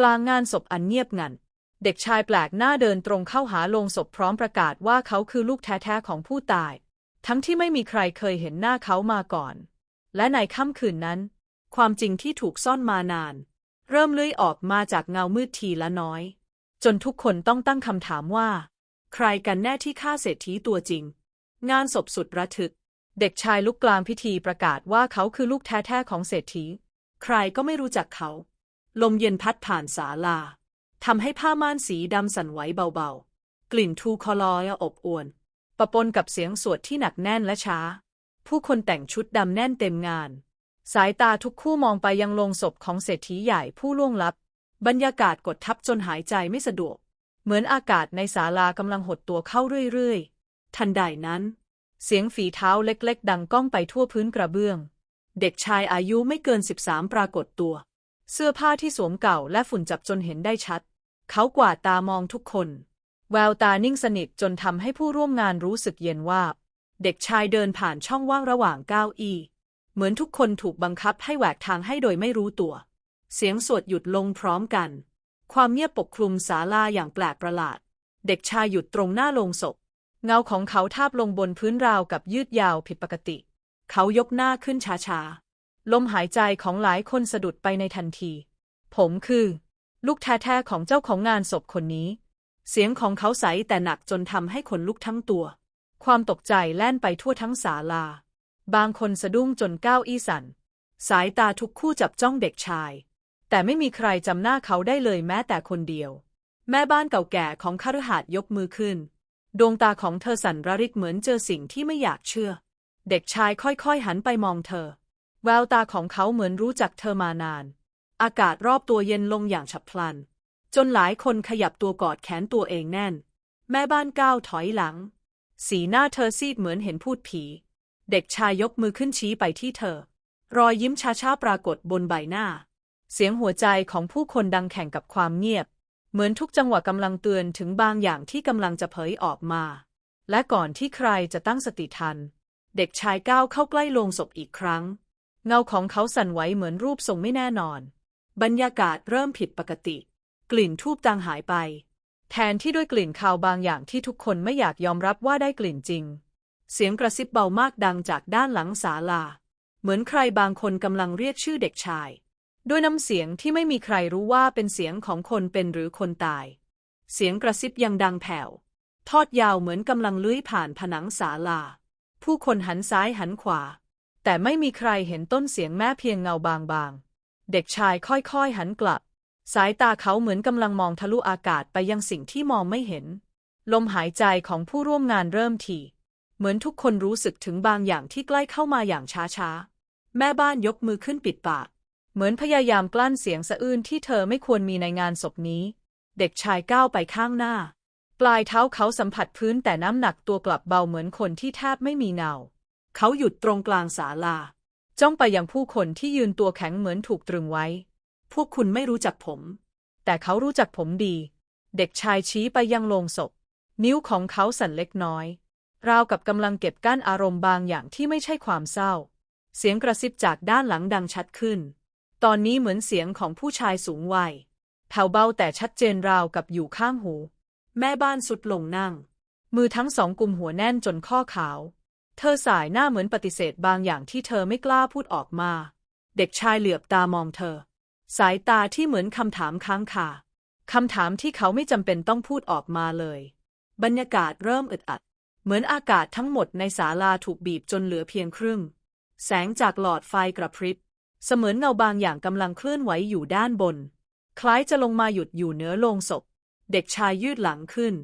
กลางงานศพอันเงียบงัน เด็กชายแปลกหน้าเดินตรงเข้าหาโลงศพพร้อมประกาศว่าเขาคือลูกแท้ๆของผู้ตาย ทั้งที่ไม่มีใครเคยเห็นหน้าเขามาก่อน และในค่ำคืนนั้น ความจริงที่ถูกซ่อนมานาน เริ่มเลื้อยออกมาจากเงามืดทีละน้อย จนทุกคนต้องตั้งคำถามว่า ใครกันแน่ที่ฆ่าเศรษฐีตัวจริง งานศพสุดระทึก เด็กชายลุกกลางพิธีประกาศว่าเขาคือลูกแท้ๆของเศรษฐี ใครก็ไม่รู้จักเขา ลมเย็นพัดผ่านศาลาทำให้ผ้าม่านสีดำสั่นไหวเบาๆ กลิ่นทูคอลอยอบอวน ปะปนกับเสียงสวดที่หนักแน่นและช้า ผู้คนแต่งชุดดำแน่นเต็มงาน สายตาทุกคู่มองไปยังโลงศพของเศรษฐีใหญ่ผู้ล่วงลับ บรรยากาศกดทับจนหายใจไม่สะดวก เหมือนอากาศในศาลากำลังหดตัวเข้าเรื่อยๆ ทันใดนั้น เสียงฝีเท้าเล็กๆ ดังก้องไปทั่วพื้นกระเบื้อง เด็กชายอายุไม่เกินสิบสามปรากฏตัว เสื้อผ้าที่สวมเก่าและฝุ่นจับจนเห็นได้ชัด เขากวาดตามองทุกคน แววตานิ่งสนิทจนทำให้ผู้ร่วมงานรู้สึกเย็นว่าเด็กชายเดินผ่านช่องว่างระหว่างเก้าอี้ เหมือนทุกคนถูกบังคับให้แหวกทางให้โดยไม่รู้ตัว เสียงสวดหยุดลงพร้อมกัน ความเงียบปกคลุมศาลาอย่างแปลกประหลาด เด็กชายหยุดตรงหน้าโลงศพ เงาของเขาทาบลงบนพื้นราวกับยืดยาวผิดปกติ เขายกหน้าขึ้นช้าๆ ลมหายใจของหลายคนสะดุดไปในทันที ผมคือ ลูกแท้ๆของเจ้าของงานศพคนนี้ เสียงของเขาใสแต่หนักจนทำให้ขนลุกทั้งตัว ความตกใจแล่นไปทั่วทั้งศาลา บางคนสะดุ้งจนก้าวอี้สั่น สายตาทุกคู่จับจ้องเด็กชาย แต่ไม่มีใครจำหน้าเขาได้เลยแม้แต่คนเดียว แม่บ้านเก่าแก่ของคฤหาสน์ยกมือขึ้น ดวงตาของเธอสั่นระริกเหมือนเจอสิ่งที่ไม่อยากเชื่อ เด็กชายค่อยๆหันไปมองเธอ แววตาของเขาเหมือนรู้จักเธอมานาน อากาศรอบตัวเย็นลงอย่างฉับพลัน จนหลายคนขยับตัวกอดแขนตัวเองแน่น แม่บ้านก้าวถอยหลัง สีหน้าเธอซีดเหมือนเห็นพูดผี เด็กชายยกมือขึ้นชี้ไปที่เธอ รอยยิ้มช้าๆปรากฏบนใบหน้า เสียงหัวใจของผู้คนดังแข่งกับความเงียบ เหมือนทุกจังหวะกำลังเตือนถึงบางอย่างที่กำลังจะเผยออกมา และก่อนที่ใครจะตั้งสติทัน เด็กชายก้าวเข้าใกล้โลงศพอีกครั้ง เงาของเขาสั่นไหวเหมือนรูปทรงไม่แน่นอน บรรยากาศเริ่มผิดปกติ กลิ่นทูบจางหายไป แทนที่ด้วยกลิ่นคาวบางอย่างที่ทุกคนไม่อยากยอมรับว่าได้กลิ่นจริง เสียงกระซิบเบามากดังจากด้านหลังศาลา เหมือนใครบางคนกำลังเรียกชื่อเด็กชาย ด้วยน้ำเสียงที่ไม่มีใครรู้ว่าเป็นเสียงของคนเป็นหรือคนตาย เสียงกระซิบยังดังแผ่ว ทอดยาวเหมือนกำลังเลื้อยผ่านผนังศาลา ผู้คนหันซ้ายหันขวา แต่ไม่มีใครเห็นต้นเสียงแม้เพียงเงาบางๆ เด็กชายค่อยๆหันกลับ สายตาเขาเหมือนกำลังมองทะลุอากาศไปยังสิ่งที่มองไม่เห็น ลมหายใจของผู้ร่วมงานเริ่มถี่เหมือนทุกคนรู้สึกถึงบางอย่างที่ใกล้เข้ามาอย่างช้าๆ แม่บ้านยกมือขึ้นปิดปาก เหมือนพยายามกลั้นเสียงสะอื้นที่เธอไม่ควรมีในงานศพนี้ เด็กชายก้าวไปข้างหน้า ปลายเท้าเขาสัมผัสพื้นแต่น้ำหนักตัวกลับเบาเหมือนคนที่แทบไม่มีเงา เขาหยุดตรงกลางศาลา จ้องไปยังผู้คนที่ยืนตัวแข็งเหมือนถูกตรึงไว้ พวกคุณไม่รู้จักผม แต่เขารู้จักผมดี เด็กชายชี้ไปยังโลงศพ นิ้วของเขาสั่นเล็กน้อย ราวกับกำลังเก็บกั้นอารมณ์บางอย่างที่ไม่ใช่ความเศร้า เสียงกระซิบจากด้านหลังดังชัดขึ้น ตอนนี้เหมือนเสียงของผู้ชายสูงวัยแผ่วเบาแต่ชัดเจนราวกับอยู่ข้างหู แม่บ้านสุดลงนั่ง มือทั้งสองกุมหัวแน่นจนข้อขาว เธอสายหน้าเหมือนปฏิเสธบางอย่างที่เธอไม่กล้าพูดออกมา เด็กชายเหลือบตามองเธอ สายตาที่เหมือนคำถามค้างคาคำถามที่เขาไม่จำเป็นต้องพูดออกมาเลย บรรยากาศเริ่มอึดอัด เหมือนอากาศทั้งหมดในศาลาถูกบีบจนเหลือเพียงครึ่ง แสงจากหลอดไฟกระพริบ เสมือนเงาบางอย่างกำลังเคลื่อนไหวอยู่ด้านบน คล้ายจะลงมาหยุดอยู่เหนือโลงศพ เด็กชายยืดหลังขึ้น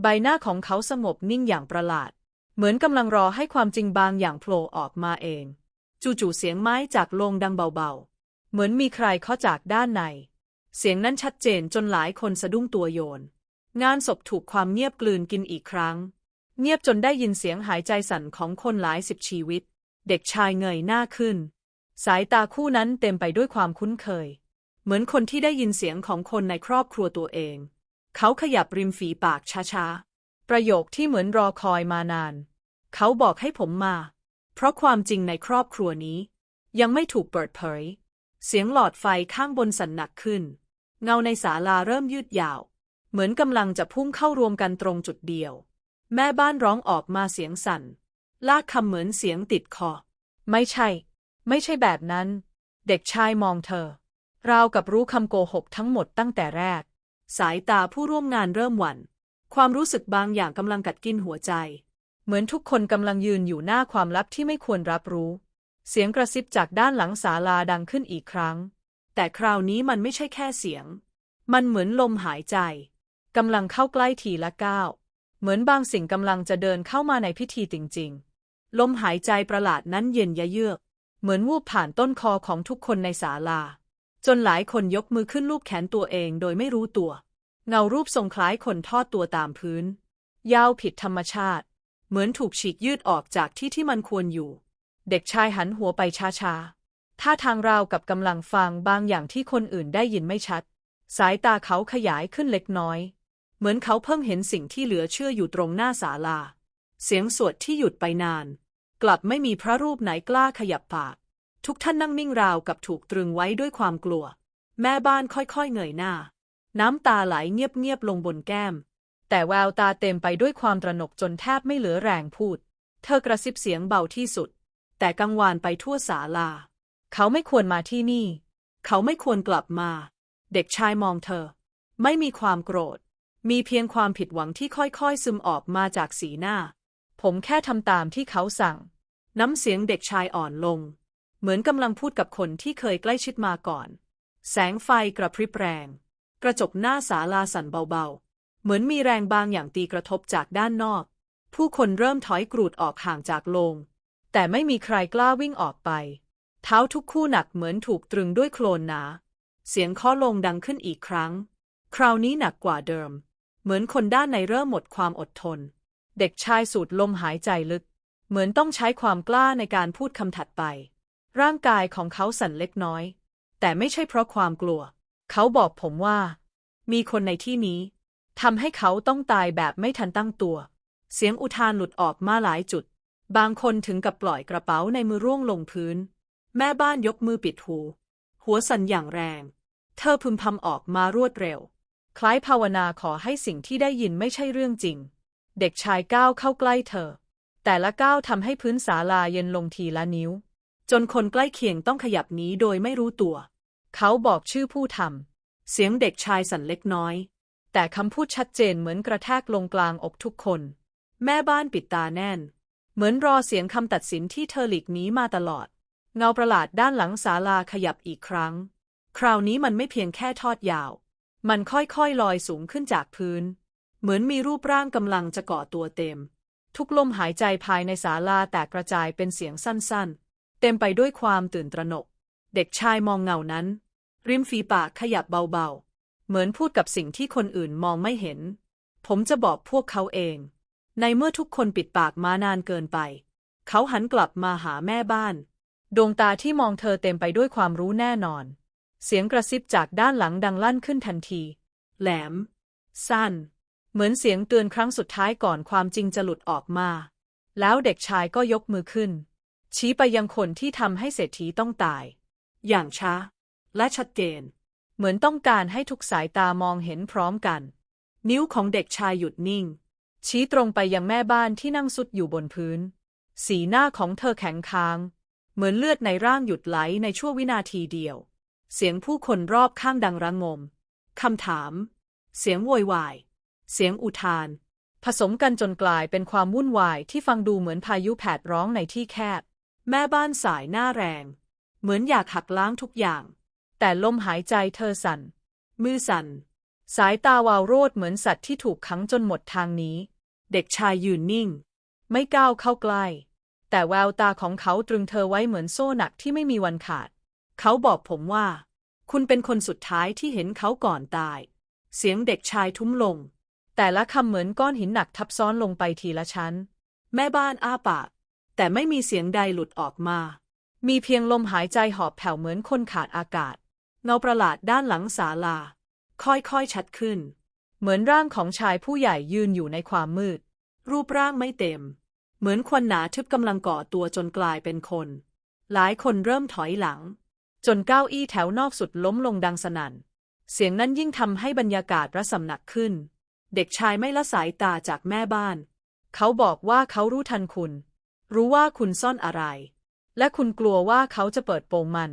ใบหน้าของเขาสงบนิ่งอย่างประหลาด เหมือนกำลังรอให้ความจริงบางอย่างโผล่ออกมาเอง จู่ๆเสียงไม้จากโลงดังเบาๆ เหมือนมีใครเคาะจากด้านใน เสียงนั้นชัดเจนจนหลายคนสะดุ้งตัวโยน งานศพถูกความเงียบกลืนกินอีกครั้ง เงียบจนได้ยินเสียงหายใจสั่นของคนหลายสิบชีวิต เด็กชายเงยหน้าขึ้น สายตาคู่นั้นเต็มไปด้วยความคุ้นเคย เหมือนคนที่ได้ยินเสียงของคนในครอบครัวตัวเอง เขาขยับริมฝีปากช้าๆ ประโยคที่เหมือนรอคอยมานาน เขาบอกให้ผมมา เพราะความจริงในครอบครัวนี้ ยังไม่ถูกเปิดเผย เสียงหลอดไฟข้างบนสั่นหนักขึ้น เงาในศาลาเริ่มยืดยาว เหมือนกำลังจะพุ่งเข้ารวมกันตรงจุดเดียว แม่บ้านร้องออกมาเสียงสั่น ลากคำเหมือนเสียงติดคอ ไม่ใช่ ไม่ใช่แบบนั้น เด็กชายมองเธอ ราวกับรู้คำโกหกทั้งหมดตั้งแต่แรก สายตาผู้ร่วมงานเริ่มหวั่น ความรู้สึกบางอย่างกำลังกัดกินหัวใจ เหมือนทุกคนกำลังยืนอยู่หน้าความลับที่ไม่ควรรับรู้ เสียงกระซิบจากด้านหลังศาลาดังขึ้นอีกครั้ง แต่คราวนี้มันไม่ใช่แค่เสียง มันเหมือนลมหายใจกำลังเข้าใกล้ทีละก้าวเหมือนบางสิ่งกำลังจะเดินเข้ามาในพิธีจริง ๆ ลมหายใจประหลาดนั้นเย็นยะเยือก เหมือนวูบผ่านต้นคอของทุกคนในศาลา จนหลายคนยกมือขึ้นลูบแขนตัวเองโดยไม่รู้ตัว เงารูปทรงคล้ายคนทอดตัวตามพื้น ยาวผิดธรรมชาติ เหมือนถูกฉีกยืดออกจากที่ที่มันควรอยู่ เด็กชายหันหัวไปช้าๆท่าทางราวกับกำลังฟังบางอย่างที่คนอื่นได้ยินไม่ชัด สายตาเขาขยายขึ้นเล็กน้อย เหมือนเขาเพิ่งเห็นสิ่งที่เหลือเชื่ออยู่ตรงหน้าศาลา เสียงสวดที่หยุดไปนาน กลับไม่มีพระรูปไหนกล้าขยับปาก ทุกท่านนั่งนิ่งราวกับถูกตรึงไว้ด้วยความกลัว แม่บ้านค่อยๆเงยหน้า น้ำตาไหลเงียบๆลงบนแก้ม แต่แววตาเต็มไปด้วยความตระหนกจนแทบไม่เหลือแรงพูด เธอกระซิบเสียงเบาที่สุด แต่กังวานไปทั่วศาลา เขาไม่ควรมาที่นี่ เขาไม่ควรกลับมา เด็กชายมองเธอ ไม่มีความโกรธ มีเพียงความผิดหวังที่ค่อยๆซึมออกมาจากสีหน้า ผมแค่ทำตามที่เขาสั่ง น้ำเสียงเด็กชายอ่อนลง เหมือนกำลังพูดกับคนที่เคยใกล้ชิดมาก่อน แสงไฟกระพริบแรง กระจกหน้าศาลาสั่นเบาๆ เหมือนมีแรงบางอย่างตีกระทบจากด้านนอก ผู้คนเริ่มถอยกรูดออกห่างจากโลง แต่ไม่มีใครกล้าวิ่งออกไป เท้าทุกคู่หนักเหมือนถูกตรึงด้วยโคลนหนา เสียงเคาะลงดังขึ้นอีกครั้ง คราวนี้หนักกว่าเดิม เหมือนคนด้านในเริ่มหมดความอดทน เด็กชายสูดลมหายใจลึก เหมือนต้องใช้ความกล้าในการพูดคำถัดไป ร่างกายของเขาสั่นเล็กน้อย แต่ไม่ใช่เพราะความกลัว เขาบอกผมว่า มีคนในที่นี้ทำให้เขาต้องตายแบบไม่ทันตั้งตัว เสียงอุทานหลุดออกมาหลายจุด บางคนถึงกับปล่อยกระเป๋าในมือร่วงลงพื้น แม่บ้านยกมือปิดหู หัวสั่นอย่างแรง เธอพึมพำออกมารวดเร็ว คล้ายภาวนาขอให้สิ่งที่ได้ยินไม่ใช่เรื่องจริง เด็กชายก้าวเข้าใกล้เธอ แต่ละก้าวทำให้พื้นศาลาเย็นลงทีละนิ้ว จนคนใกล้เคียงต้องขยับหนีโดยไม่รู้ตัว เขาบอกชื่อผู้ทำ เสียงเด็กชายสั่นเล็กน้อย แต่คำพูดชัดเจนเหมือนกระแทกลงกลางอกทุกคน แม่บ้านปิดตาแน่น เหมือนรอเสียงคำตัดสินที่เธอหลีกหนีมาตลอด เงาประหลาดด้านหลังศาลาขยับอีกครั้ง คราวนี้มันไม่เพียงแค่ทอดยาว มันค่อยๆลอยสูงขึ้นจากพื้น เหมือนมีรูปร่างกำลังจะเกาะตัวเต็ม ทุกลมหายใจภายในศาลาแตกกระจายเป็นเสียงสั้นๆ เต็มไปด้วยความตื่นตระหนก เด็กชายมองเงานั้น ริมฝีปากขยับเบาๆ เหมือนพูดกับสิ่งที่คนอื่นมองไม่เห็น ผมจะบอกพวกเขาเอง ในเมื่อทุกคนปิดปากมานานเกินไป เขาหันกลับมาหาแม่บ้าน ดวงตาที่มองเธอเต็มไปด้วยความรู้แน่นอน เสียงกระซิบจากด้านหลังดังลั่นขึ้นทันที แหลม สั้น เหมือนเสียงเตือนครั้งสุดท้ายก่อนความจริงจะหลุดออกมา แล้วเด็กชายก็ยกมือขึ้น ชี้ไปยังคนที่ทำให้เศรษฐีต้องตาย อย่างช้า และชัดเจน เหมือนต้องการให้ทุกสายตามองเห็นพร้อมกัน นิ้วของเด็กชายหยุดนิ่ง ชี้ตรงไปยังแม่บ้านที่นั่งสุดอยู่บนพื้น สีหน้าของเธอแข็งค้าง เหมือนเลือดในร่างหยุดไหลในชั่ววินาทีเดียว เสียงผู้คนรอบข้างดังระงมคำถาม เสียงโวยวาย เสียงอุทาน ผสมกันจนกลายเป็นความวุ่นวายที่ฟังดูเหมือนพายุแผดร้องในที่แคบ แม่บ้านสายหน้าแรง เหมือนอยากหักล้างทุกอย่าง แต่ลมหายใจเธอสั่น มือสั่น สายตาวาวโรดเหมือนสัตว์ที่ถูกขังจนหมดทางนี้ เด็กชายยืนนิ่ง ไม่ก้าวเข้าใกล้ แต่แววตาของเขาตรึงเธอไว้เหมือนโซ่หนักที่ไม่มีวันขาด เขาบอกผมว่า คุณเป็นคนสุดท้ายที่เห็นเขาก่อนตาย เสียงเด็กชายทุ้มลง แต่ละคำเหมือนก้อนหินหนักทับซ้อนลงไปทีละชั้น แม่บ้านอ้าปาก แต่ไม่มีเสียงใดหลุดออกมา มีเพียงลมหายใจหอบแผ่วเหมือนคนขาดอากาศ เงาประหลาดด้านหลังศาลา ค่อยๆชัดขึ้น เหมือนร่างของชายผู้ใหญ่ยืนอยู่ในความมืด รูปร่างไม่เต็ม เหมือนควันหนาทึบกำลังก่อตัวจนกลายเป็นคน หลายคนเริ่มถอยหลัง จนเก้าอี้แถวนอกสุดล้มลงดังสนั่น เสียงนั้นยิ่งทำให้บรรยากาศระสำนักขึ้น เด็กชายไม่ละสายตาจากแม่บ้าน เขาบอกว่าเขารู้ทันคุณ รู้ว่าคุณซ่อนอะไร และคุณกลัวว่าเขาจะเปิดโปงมัน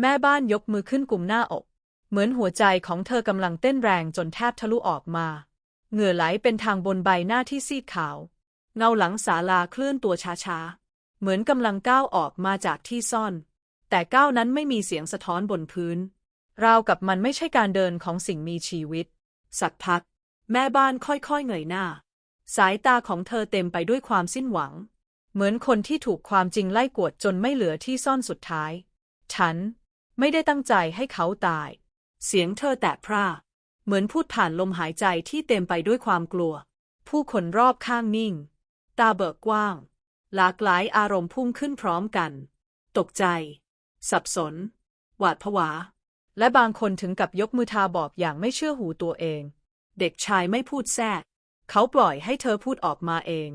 แม่บ้านยกมือขึ้นกลุ่มหน้าอก เหมือนหัวใจของเธอกำลังเต้นแรงจนแทบทะลุออกมา เหงื่อไหลเป็นทางบนใบหน้าที่ซีดขาว เงาหลังศาลาเคลื่อนตัวช้าๆ เหมือนกำลังก้าวออกมาจากที่ซ่อน แต่ก้าวนั้นไม่มีเสียงสะท้อนบนพื้น ราวกับมันไม่ใช่การเดินของสิ่งมีชีวิต สักพัก แม่บ้านค่อยๆเงยหน้า สายตาของเธอเต็มไปด้วยความสิ้นหวัง เหมือนคนที่ถูกความจริงไล่กวดจนไม่เหลือที่ซ่อนสุดท้าย ฉัน ไม่ได้ตั้งใจให้เขาตาย เสียงเธอแตะพร่า เหมือนพูดผ่านลมหายใจที่เต็มไปด้วยความกลัว ผู้คนรอบข้างนิ่ง ตาเบิกกว้าง หลากหลายอารมณ์พุ่งขึ้นพร้อมกัน ตกใจ สับสน หวาดผวา และบางคนถึงกับยกมือทาบอกอย่างไม่เชื่อหูตัวเอง เด็กชายไม่พูดแทรก เขาปล่อยให้เธอพูดออกมาเอง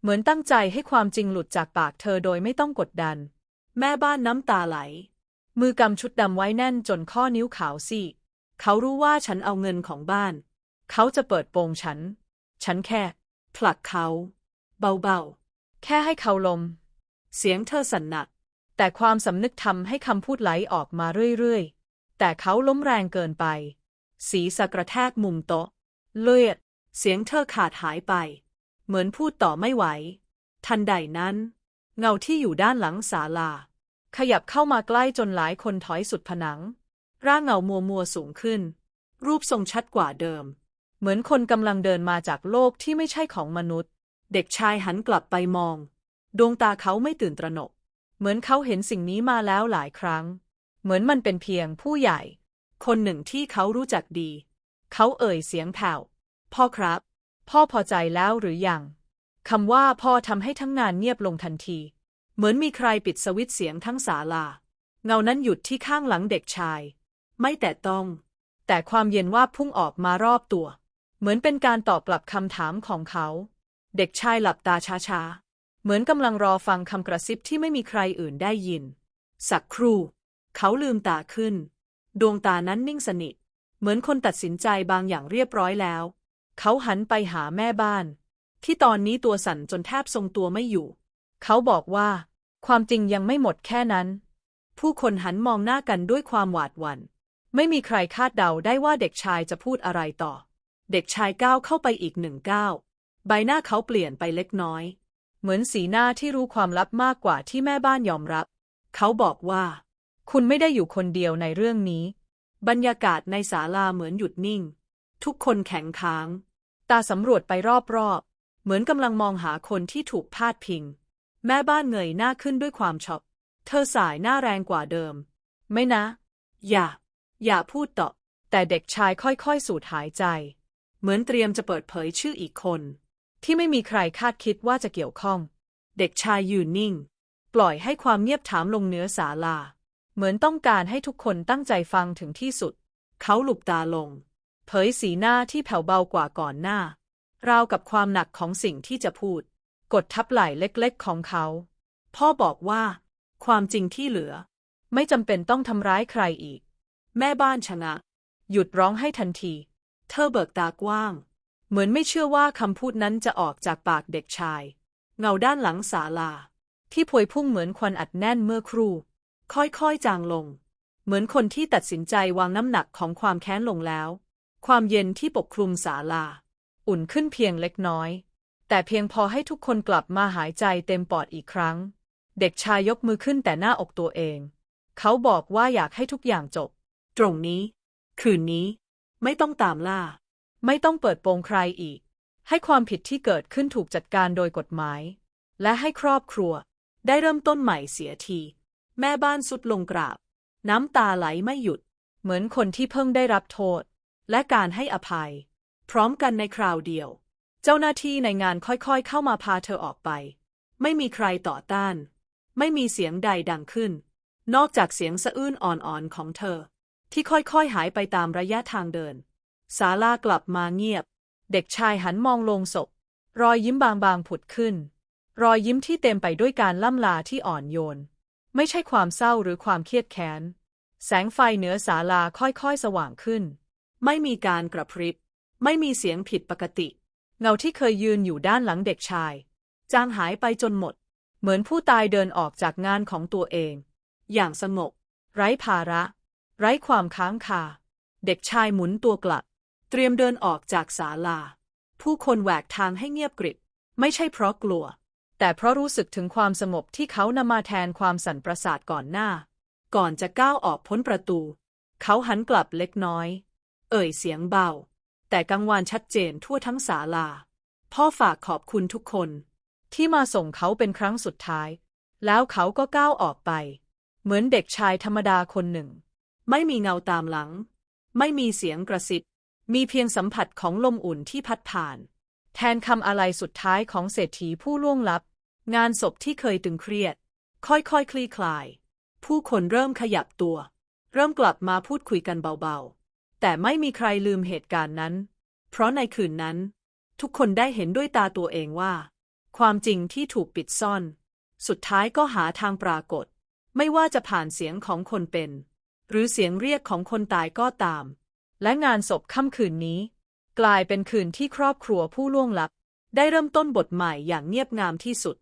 เหมือนตั้งใจให้ความจริงหลุดจากปากเธอโดยไม่ต้องกดดัน แม่บ้านน้ำตาไหล มือกำชุดดำไว้แน่นจนข้อนิ้วขาวซีดเขารู้ว่าฉันเอาเงินของบ้าน เขาจะเปิดโปงฉัน ฉันแค่ผลักเขา เบาๆ แค่ให้เขาลม เสียงเธอสั่นหนัก แต่ความสำนึกทำให้คำพูดไหลออกมาเรื่อยๆ แต่เขาล้มแรงเกินไป สีสะกระแทกมุมโต๊ะ เลือด เสียงเธอขาดหายไป เหมือนพูดต่อไม่ไหว ทันใดนั้น เงาที่อยู่ด้านหลังศาลา ขยับเข้ามาใกล้จนหลายคนถอยสุดผนัง ร่างเงามัวมัวสูงขึ้น รูปทรงชัดกว่าเดิม เหมือนคนกำลังเดินมาจากโลกที่ไม่ใช่ของมนุษย์ เด็กชายหันกลับไปมอง ดวงตาเขาไม่ตื่นตระหนก เหมือนเขาเห็นสิ่งนี้มาแล้วหลายครั้ง เหมือนมันเป็นเพียงผู้ใหญ่ คนหนึ่งที่เขารู้จักดี เขาเอ่ยเสียงแผ่วพ่อครับ พ่อพอใจแล้วหรือยังคำว่าพ่อทำให้ทั้งงานเงียบลงทันที เหมือนมีใครปิดสวิตช์เสียงทั้งศาลา เงานั้นหยุดที่ข้างหลังเด็กชาย ไม่แต่ต้อง แต่ความเย็นว่าพุ่งออกมารอบตัว เหมือนเป็นการตอบกลับคำถามของเขา เด็กชายหลับตาช้าๆ เหมือนกำลังรอฟังคำกระซิบที่ไม่มีใครอื่นได้ยิน สักครู่ เขาลืมตาขึ้น ดวงตานั้นนิ่งสนิท เหมือนคนตัดสินใจบางอย่างเรียบร้อยแล้ว เขาหันไปหาแม่บ้าน ที่ตอนนี้ตัวสั่นจนแทบทรงตัวไม่อยู่ เขาบอกว่า ความจริงยังไม่หมดแค่นั้น ผู้คนหันมองหน้ากันด้วยความหวาดหวัน่น ไม่มีใครคาดเดาได้ว่าเด็กชายจะพูดอะไรต่อ เด็กชายก้าวเข้าไปอีกหนึ่งก้าวใบหน้าเขาเปลี่ยนไปเล็กน้อย เหมือนสีหน้าที่รู้ความลับมากกว่าที่แม่บ้านยอมรับ เขาบอกว่า คุณไม่ได้อยู่คนเดียวในเรื่องนี้ บรรยากาศในศาลาเหมือนหยุดนิ่ง ทุกคนแข็งค้าง ตาสำรวจไปรอบๆ เหมือนกำลังมองหาคนที่ถูกพาดพิง แม่บ้านเงยหน้าขึ้นด้วยความช็อกเธอสายหน้าแรงกว่าเดิม ไม่นะ อย่า อย่าพูดต่อ แต่เด็กชายค่อยๆ สูดหายใจ เหมือนเตรียมจะเปิดเผยชื่ออีกคน ที่ไม่มีใครคาดคิดว่าจะเกี่ยวข้อง เด็กชายยืนนิ่ง ปล่อยให้ความเงียบถามลงเนื้อศาลา เหมือนต้องการให้ทุกคนตั้งใจฟังถึงที่สุด เขาหลุบตาลง เผยสีหน้าที่แผ่วเบากว่าก่อนหน้า ราวกับความหนักของสิ่งที่จะพูด กดทับไหล่เล็กๆของเขา พ่อบอกว่า ความจริงที่เหลือ ไม่จำเป็นต้องทำร้ายใครอีก แม่บ้านชะงักหยุดร้องให้ทันที เธอเบิกตากว้าง เหมือนไม่เชื่อว่าคำพูดนั้นจะออกจากปากเด็กชาย เงาด้านหลังศาลา ที่พวยพุ่งเหมือนควันอัดแน่นเมื่อครู่ ค่อยๆจางลง เหมือนคนที่ตัดสินใจวางน้ำหนักของความแค้นลงแล้ว ความเย็นที่ปกคลุมศาลา อุ่นขึ้นเพียงเล็กน้อย แต่เพียงพอให้ทุกคนกลับมาหายใจเต็มปอดอีกครั้ง เด็กชายยกมือขึ้นแต่หน้าอกตัวเอง เขาบอกว่าอยากให้ทุกอย่างจบ ตรงนี้ คืนนี้ ไม่ต้องตามล่า ไม่ต้องเปิดโปงใครอีก ให้ความผิดที่เกิดขึ้นถูกจัดการโดยกฎหมาย และให้ครอบครัว ได้เริ่มต้นใหม่เสียที แม่บ้านสุดลงกราบ น้ำตาไหลไม่หยุด เหมือนคนที่เพิ่งได้รับโทษ และการให้อภัย พร้อมกันในคราวเดียว เจ้าหน้าที่ในงานค่อยๆ เข้ามาพาเธอออกไป ไม่มีใครต่อต้าน ไม่มีเสียงใดดังขึ้น นอกจากเสียงสะอื้นอ่อนๆของเธอ ที่ค่อยๆ หายไปตามระยะทางเดินศาลากลับมาเงียบ เด็กชายหันมองลงศพ รอยยิ้มบางๆผุดขึ้น รอยยิ้มที่เต็มไปด้วยการล่ำลาที่อ่อนโยน ไม่ใช่ความเศร้าหรือความเครียดแค้น แสงไฟเหนือศาลาค่อยๆ สว่างขึ้น ไม่มีการกระพริบ ไม่มีเสียงผิดปกติ เงาที่เคยยืนอยู่ด้านหลังเด็กชาย จางหายไปจนหมด เหมือนผู้ตายเดินออกจากงานของตัวเอง อย่างสงบไร้ภาระ ไร้ความค้างคา เด็กชายหมุนตัวกลับ เตรียมเดินออกจากศาลา ผู้คนแหวกทางให้เงียบกริบ ไม่ใช่เพราะกลัว แต่เพราะรู้สึกถึงความสงบที่เขานำมาแทนความสั่นประสาทก่อนหน้า ก่อนจะก้าวออกพ้นประตู เขาหันกลับเล็กน้อย เอ่ยเสียงเบา แต่กังวานชัดเจนทั่วทั้งศาลา พ่อฝากขอบคุณทุกคน ที่มาส่งเขาเป็นครั้งสุดท้าย แล้วเขาก็ก้าวออกไป เหมือนเด็กชายธรรมดาคนหนึ่ง ไม่มีเงาตามหลัง ไม่มีเสียงกระซิบมีเพียงสัมผัสของลมอุ่นที่พัดผ่าน แทนคำอะไรสุดท้ายของเศรษฐีผู้ล่วงลับ งานศพที่เคยตึงเครียด ค่อยๆคคลี่คลาย ผู้คนเริ่มขยับตัว เริ่มกลับมาพูดคุยกันเบาๆ แต่ไม่มีใครลืมเหตุการณ์นั้น เพราะในคืนนั้น ทุกคนได้เห็นด้วยตาตัวเองว่า ความจริงที่ถูกปิดซ่อน สุดท้ายก็หาทางปรากฏ ไม่ว่าจะผ่านเสียงของคนเป็น หรือเสียงเรียกของคนตายก็ตาม และงานศพค่ำคืนนี้ กลายเป็นคืนที่ครอบครัวผู้ล่วงลับ ได้เริ่มต้นบทใหม่อย่างเงียบงามที่สุด